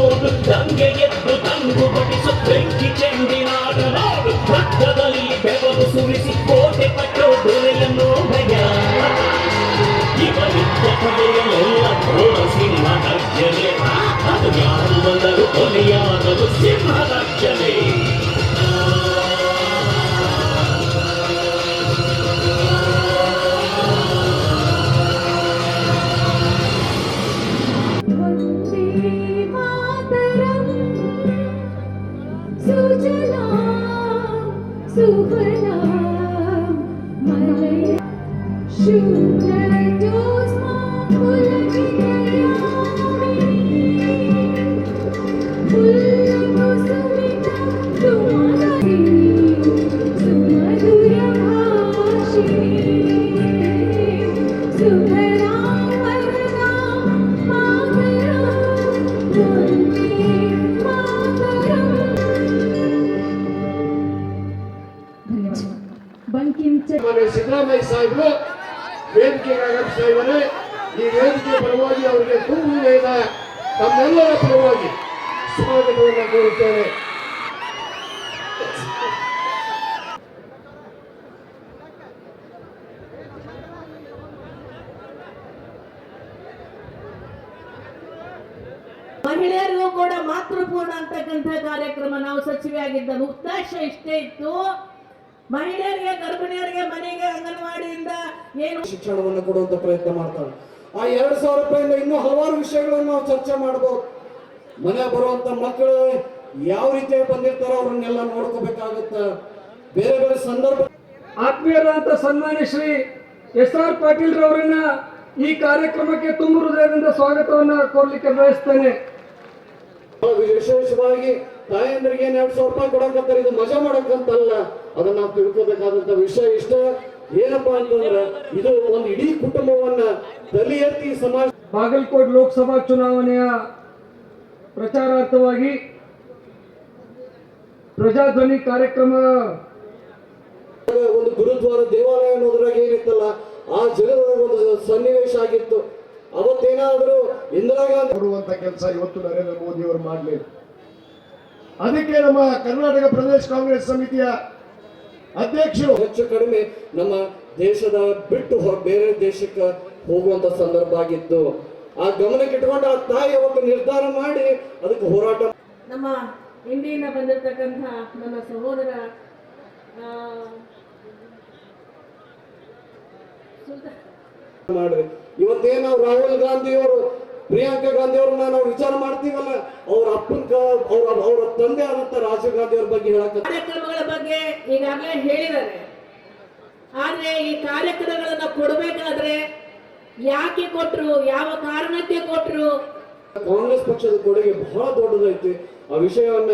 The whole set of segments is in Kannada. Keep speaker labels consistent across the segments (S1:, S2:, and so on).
S1: ನೋಡು ದಂಗೆ ಎದ್ದು ತಂಗು ಬಡಿಸು ಬೆಂಕಿ ಚೆಂಡಿನಾಡ ನೋಡು ರಕ್ತದಲ್ಲಿ ಬೆವರು ಸುರಿಸಿ ಕೋಟೆ ಕಟ್ಟೋ ದೊರೆಯನ್ನು ಭಯ ಇವರಿದ್ದ ಕಡೆಯಲ್ಲೆಲ್ಲ ಘೋರ ಸಿಂಹ ಗರ್ಜನೆ ಅದು ಯಾರು ಬಂದರು ಕೊನೆಯಾದರು ಸಿಂಹ ಗರ್ಜನೆ
S2: どこ呀。
S3: ಮಾನ್ಯ ಸಿದ್ದರಾಮಯ್ಯ ಸಾಹೇಬರು ವೇದಿಕೆಗೆ ಆಗಮಿಸ್ತಾ ಇದ್ದಾರೆ ಈ ವೇದಿಕೆ ಪರವಾಗಿ ಅವರಿಗೆ ತುಂಬ ಹೃದಯದ ತಮ್ಮೆಲ್ಲರ ಪರವಾಗಿ ಸ್ವಾಗತವನ್ನು ಕೋರುತ್ತೇನೆ.
S4: ಮಹಿಳೆಯರಿಗೂ ಕೂಡ ಮಾತೃಪೂರ್ಣ ಅಂತಕ್ಕಂಥ ಕಾರ್ಯಕ್ರಮ. ನಾವು ಸಚಿವೆ ಆಗಿದ್ದ ಉದ್ದೇಶ ಇಷ್ಟೇ ಇತ್ತು. ಮಹಿಳೆಯರಿಗೆ ಗರ್ಭಿಣಿಯರಿಗೆ ಮನೆಗೆ ಅಂಗನವಾಡಿಯಿಂದ ಏನು
S3: ಶಿಕ್ಷಣವನ್ನು ಕೊಡುವಂತ ಪ್ರಯತ್ನ ಮಾಡ್ತಾಳೆ. ಆ ಎರಡು ಸಾವಿರ ರೂಪಾಯಿಂದ ಇನ್ನೂ ಹಲವಾರು ವಿಷಯಗಳನ್ನು ನಾವು ಚರ್ಚೆ ಮಾಡಬಹುದು ಮನೆ ಬರುವಂತ ಮಕ್ಕಳು ಯಾವ ರೀತಿ ಬಂದಿರ್ತಾರೋ ಅವ್ರನ್ನೆಲ್ಲ ನೋಡ್ಕೋಬೇಕಾಗುತ್ತ. ಬೇರೆ ಬೇರೆ ಸಂದರ್ಭ
S5: ಆತ್ಮೀಯರಾದಂಥ ಸನ್ಮಾನ್ಯ ಶ್ರೀ ಎಸ್ ಆರ್ ಪಾಟೀಲ್ ರವರನ್ನ ಈ ಕಾರ್ಯಕ್ರಮಕ್ಕೆ ತುಂಬ ಹೃದಯದಿಂದ ಸ್ವಾಗತವನ್ನ ಕೋರ್ಲಿಕ್ಕೆ ಬಯಸ್ತೇನೆ.
S3: ಬಹಳ ವಿಶೇಷವಾಗಿ ತಾಯಂದ್ರಿಗೆ ಏನು ಎರಡು ಸಾವಿರ ರೂಪಾಯಿ ಕೊಡಕತ್ತಾರೆ ಇದು ಮಜಾ ಮಾಡಕ್ಕಂತಲ್ಲ. ಅದನ್ನ ನಾವು ತಿಳ್ಕೊಬೇಕಾದಂತ ವಿಷಯ ಇಷ್ಟ. ಏನಪ್ಪಾ ಅಂತಂದ್ರೆ ಇದು ಒಂದು ಇಡೀ ಕುಟುಂಬವನ್ನ ತಲೆ ಎತ್ತಿ ಸಮಾಜ
S5: ಬಾಗಲಕೋಟ್ ಲೋಕಸಭಾ ಚುನಾವಣೆಯ ಪ್ರಚಾರಾರ್ಥವಾಗಿ ಪ್ರಜಾಧ್ವನಿ ಕಾರ್ಯಕ್ರಮ
S3: ಒಂದು ಗುರುದ್ವಾರ ದೇವಾಲಯ ಅನ್ನೋದ್ರಾಗ ಏನಿತ್ತಲ್ಲ ಆ ಜಗದ ಒಂದು ಸನ್ನಿವೇಶ ಆಗಿತ್ತು. ಅವತ್ತೇನಾದ್ರೂ ಇಂದಿರಾ ಗಾಂಧಿ
S6: ಕೊಡುವಂತ ಕೆಲಸ ಇವತ್ತು ನರೇಂದ್ರ ಮೋದಿ ಅವರು ಮಾಡಲಿ ಅದಕ್ಕೆ ನಮ್ಮ ಕರ್ನಾಟಕ ಪ್ರದೇಶ ಕಾಂಗ್ರೆಸ್ ಸಮಿತಿಯ ಅಧ್ಯಕ್ಷರು.
S3: ಹೆಚ್ಚು ಕಡಿಮೆ ನಮ್ಮ ದೇಶದ ಬಿಟ್ಟು ಬೇರೆ ದೇಶಕ್ಕೆ ಹೋಗುವಂತ ಸಂದರ್ಭ ಆಗಿತ್ತು. ಆ ಗಮನಕ್ಕೆ ಇಟ್ಕೊಂಡು ಆ ತಾಯಿ ಒಂದು ನಿರ್ಧಾರ ಮಾಡಿ ಅದಕ್ಕೆ ಹೋರಾಟ
S4: ನಮ್ಮ ಇಂಡಿಯಿಂದ ಬಂದಿರತಕ್ಕಂಥ ನನ್ನ ಸಹೋದರ ಆ,
S3: ಮಾಡ್ರಿ ಇವತ್ತೇನು ನಾವು ರಾಹುಲ್ ಗಾಂಧಿ ಅವರು ಪ್ರಿಯಾಂಕಾ ಗಾಂಧಿ ಅವ್ರನ್ನ ನಾವು ವಿಚಾರ ಮಾಡ್ತೀವಲ್ಲ ಅವ್ರ ಅಪ್ಪನ ಅವ್ರ ಅವ್ರ ತಂದೆ ಆದಂತ ರಾಜೀವ್ ಗಾಂಧಿ ಅವ್ರ ಬಗ್ಗೆ ಹೇಳಕ್ಕೆ
S4: ಕಾರ್ಯಕ್ರಮಗಳ ಬಗ್ಗೆ ಈಗಾಗಲೇ ಹೇಳಿದ್ದಾರೆ. ಆದ್ರೆ ಈ ಕಾರ್ಯಕ್ರಮಗಳನ್ನ ಕೊಡಬೇಕಾದ್ರೆ ಯಾಕೆ ಕೊಟ್ರು ಯಾವ ಕಾರಣಕ್ಕೆ ಕೊಟ್ರು?
S3: ಕಾಂಗ್ರೆಸ್ ಪಕ್ಷದ ಕೊಡುಗೆ ಬಹಳ ದೊಡ್ಡದೈತಿ. ಆ ವಿಷಯವನ್ನ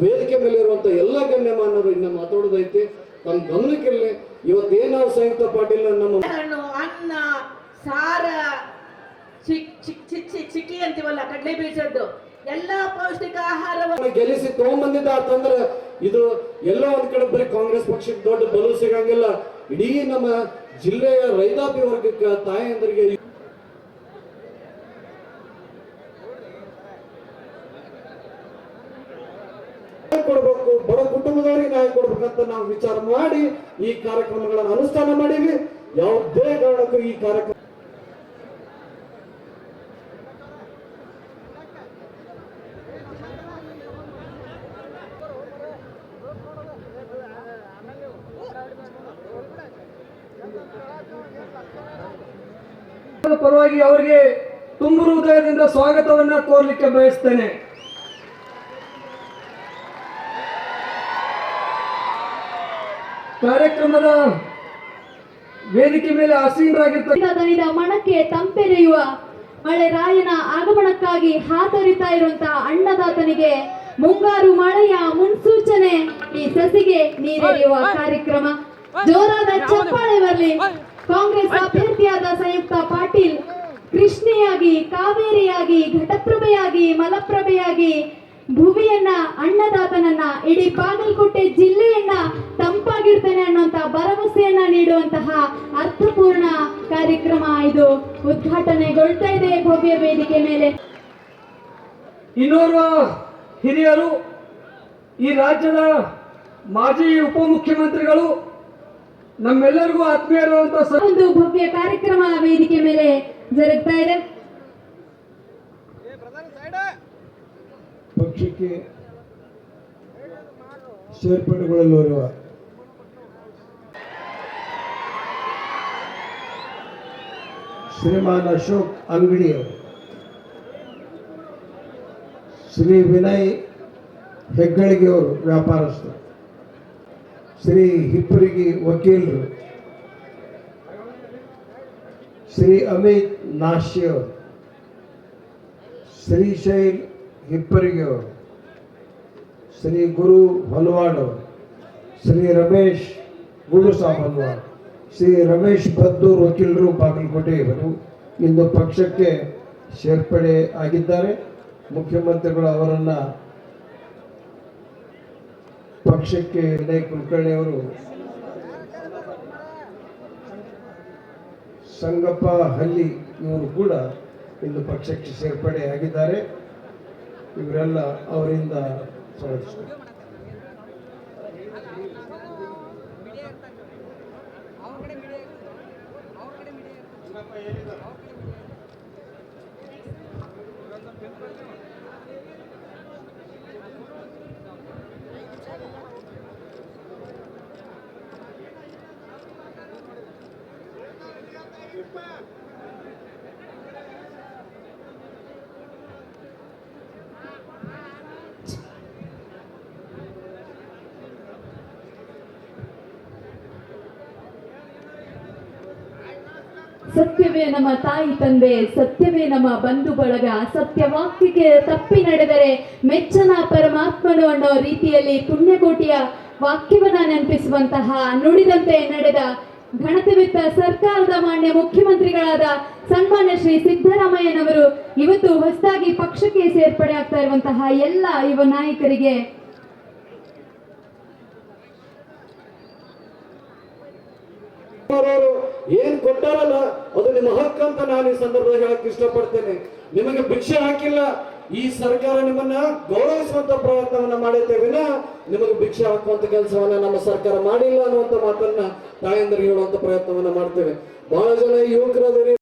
S3: ವೇದಿಕೆ ಮೇಲೆ ಇರುವಂತ ಎಲ್ಲ ಗಣ್ಯಮಾನರು ಇನ್ನ ಮಾತಾಡೋದೈತಿ. ನಮ್ಮ ಗಮನಕ್ಕೆ ಇವತ್ತೇನಾವ್ ನಾವು ಸಂಯುಕ್ತ ಪಾಟೀಲ್ ನಮ್ಮ
S4: ಅನ್ನ ಸಾರ ಚಿಕ್ ಚಿಕ್ ಚಿಕ್ ಚಿಕ್ ಚಿಕ್ಕಿ ಅಂತೀವಲ್ಲ, ಕಡಲೆ ಬೀಜದ್ದು. ಎಲ್ಲಾ ಪೌಷ್ಟಿಕ ಆಹಾರವನ್ನು
S3: ಗೆಲ್ಲಿಸಿ ತಗೊಂಡ್ಬಂದಿದ್ದ ಅಂತಂದ್ರೆ ಇದು ಎಲ್ಲೋ ಒಂದ್ ಕಡೆ ಬರೀ ಕಾಂಗ್ರೆಸ್ ಪಕ್ಷಕ್ಕೆ ದೊಡ್ಡ ಬಲು ಸಿಗಂಗಿಲ್ಲ. ಇಡೀ ನಮ್ಮ ಜಿಲ್ಲೆಯ ರೈತಾಪಿ ವರ್ಗಕ್ಕೆ ತಾಯಂದರಿಗೆ ಕೊಡ್ಬೇಕು, ಬಡ ಕುಟುಂಬದವರಿಗೆ ನ್ಯಾಯ ಕೊಡ್ಬೇಕಂತ ನಾವು ವಿಚಾರ ಮಾಡಿ ಈ ಕಾರ್ಯಕ್ರಮಗಳನ್ನು ಅನುಷ್ಠಾನ ಮಾಡೀವಿ. ಯಾವುದೇ ಕಾರಣಕ್ಕೂ ಈ ಕಾರ್ಯಕ್ರಮ
S5: ಪರವಾಗಿ ಅವರಿಗೆ ತುಂಬ ಹೃದಯದಿಂದ ಸ್ವಾಗತವನ್ನ ಕೋರ್ಲಿಕ್ಕೆ ಬಯಸ್ತೇನೆ. ಕಾರ್ಯಕ್ರಮದ ವೇದಿಕೆ ಮೇಲೆ ಆಸೀನರಾಗಿರ್ತ
S2: ಮಣಕ್ಕೆ ತಂಪೆರೆಯುವ ಮಳೆ ರಾಯನ ಆಗಮನಕ್ಕಾಗಿ ಹಾತೊರಿತಾ ಇರುವಂತಹ ಅನ್ನದಾತನಿಗೆ ಮುಂಗಾರು ಮಳೆಯ ಮುನ್ಸೂಚನೆ, ಈ ಸಸಿಗೆ ನೀರೆರೆಯುವ ಕಾರ್ಯಕ್ರಮ. ಜೋರಾದ ಚಪ್ಪಾಳೆ ಬರಲಿ. ಕಾಂಗ್ರೆಸ್ ಅಭ್ಯರ್ಥಿಯಾದ ಸಂಯುಕ್ತ ಪಾಟೀಲ್ ಕೃಷ್ಣೆಯಾಗಿ ಕಾವೇರಿಯಾಗಿ ಘಟಪ್ರಭೆಯಾಗಿ ಮಲಪ್ರಭೆಯಾಗಿ ಭೂಮಿಯನ್ನ ಅಣ್ಣದಾತನನ್ನ ಇಡೀ ಬಾಗಲಕೋಟೆ ಜಿಲ್ಲೆಯನ್ನ ತಂಪಾಗಿರ್ತಾನೆ ಅನ್ನುವಂತ ಭರವಸೆಯನ್ನ ನೀಡುವಂತಹ ಅರ್ಥಪೂರ್ಣ ಕಾರ್ಯಕ್ರಮ ಇದು. ಉದ್ಘಾಟನೆಗೊಳ್ತಾ ಇದೆ ಭವ್ಯ ವೇದಿಕೆ ಮೇಲೆ.
S5: ಇನ್ನೋರ್ವ ಹಿರಿಯರು ಈ ರಾಜ್ಯದ ಮಾಜಿ ಉಪಮುಖ್ಯಮಂತ್ರಿಗಳು ನಮ್ಮೆಲ್ಲರಿಗೂ ಆತ್ಮೀಯರುವಂತ
S2: ಒಂದು ಭವ್ಯ ಕಾರ್ಯಕ್ರಮ ವೇದಿಕೆ ಮೇಲೆ ಜರುಗ್ತಾ ಇದೆ.
S6: ಪಕ್ಷಕ್ಕೆ ಸೇರ್ಪಡೆಗೊಳ್ಳಲಿರುವ ಶ್ರೀಮಾನ್ ಅಶೋಕ್ ಅಂಗಡಿಯವರು ಶ್ರೀ ವಿನಯ್ ಹೆಗ್ಗಳಿಗೆಯವರು ವ್ಯಾಪಾರಸ್ಥರು. ಶ್ರೀ ಹಿಪ್ಪರಿಗಿ ವಕೀಲರು, ಶ್ರೀ ಅಮಿತ್ ನಾಶಿಯವರು ಶ್ರೀಶೈಲ್ ಹಿಪ್ಪರಿಗೆಯವರು ಶ್ರೀ ಗುರು ಹಲ್ವಾಡ್ ಅವರು, ಶ್ರೀ ರಮೇಶ್ ಗುರುಸಾಬ್ ಹಲ್ವಾಡ್, ಶ್ರೀ ರಮೇಶ್ ಬದ್ದೂರ್ ವಕೀಲರು ಬಾಗಲಕೋಟೆಯವರು ಇಂದು ಪಕ್ಷಕ್ಕೆ ಸೇರ್ಪಡೆ ಆಗಿದ್ದಾರೆ. ಮುಖ್ಯಮಂತ್ರಿಗಳು ಅವರನ್ನು ಪಕ್ಷಕ್ಕೆ ವಿನಯ್ ಕುಲಕರ್ಣಿ ಅವರು, ಸಂಗಪ್ಪ ಹಳ್ಳಿ ಇವರು ಕೂಡ ಇಂದು ಪಕ್ಷಕ್ಕೆ ಸೇರ್ಪಡೆ ಆಗಿದ್ದಾರೆ ಇವರೆಲ್ಲ ಅವರಿಂದ ಸ್ವಾಗತಿಸ್ತಾರೆ
S2: ಸತ್ಯವೇ ನಮ್ಮ ತಾಯಿ ತಂದೆ, ಸತ್ಯವೇ ನಮ್ಮ ಬಂಧು ಬಳಗ ಸತ್ಯವಾಕ್ಯಕ್ಕೆ ತಪ್ಪಿ ನಡೆದರೆ ಮೆಚ್ಚನ ಪರಮಾತ್ಮನು ಅನ್ನೋ ರೀತಿಯಲ್ಲಿ ಪುಣ್ಯಕೋಟಿಯ ವಾಕ್ಯವನ್ನ ನೆನಪಿಸುವಂತಹ, ನುಡಿದಂತೆ ನಡೆದ ಘನತೆವಿತ್ತ ಸರ್ಕಾರದ ಮಾನ್ಯ ಮುಖ್ಯಮಂತ್ರಿಗಳಾದ ಸನ್ಮಾನ್ಯ ಶ್ರೀ ಸಿದ್ದರಾಮಯ್ಯನವರು ಇವತ್ತು ಹೊಸದಾಗಿ ಪಕ್ಷಕ್ಕೆ ಸೇರ್ಪಡೆ ಆಗ್ತಾ ಇರುವಂತಹ ಎಲ್ಲ ಯುವ ನಾಯಕರಿಗೆ
S3: ಏನ್ ಕೊಟ್ಟಾರಲ್ಲ? ಅದು ನಿಮ್ಮ ಹಕ್ಕು ಅಂತ ನಾನು ಈ ಸಂದರ್ಭದಲ್ಲಿ ಹೇಳಕ್ ಇಷ್ಟಪಡ್ತೇನೆ. ನಿಮಗೆ ಭಿಕ್ಷೆ ಹಾಕಿಲ್ಲ. ಈ ಸರ್ಕಾರ ನಿಮ್ಮನ್ನ ಗೌರವಿಸುವಂತ ಪ್ರಯತ್ನವನ್ನ ಮಾಡೈತೆ ವಿನ ನಿಮಗೆ ಭಿಕ್ಷೆ ಹಾಕುವಂತ ಕೆಲಸವನ್ನ ನಮ್ಮ ಸರ್ಕಾರ ಮಾಡಿಲ್ಲ ಅನ್ನುವಂತ ಮಾತನ್ನ ತಾಯಂದ್ರಿಗೆ ಹೇಳುವಂತ ಪ್ರಯತ್ನವನ್ನ ಮಾಡ್ತೇವೆ. ಬಹಳ ಜನ ಯುವಕರದಿರಿ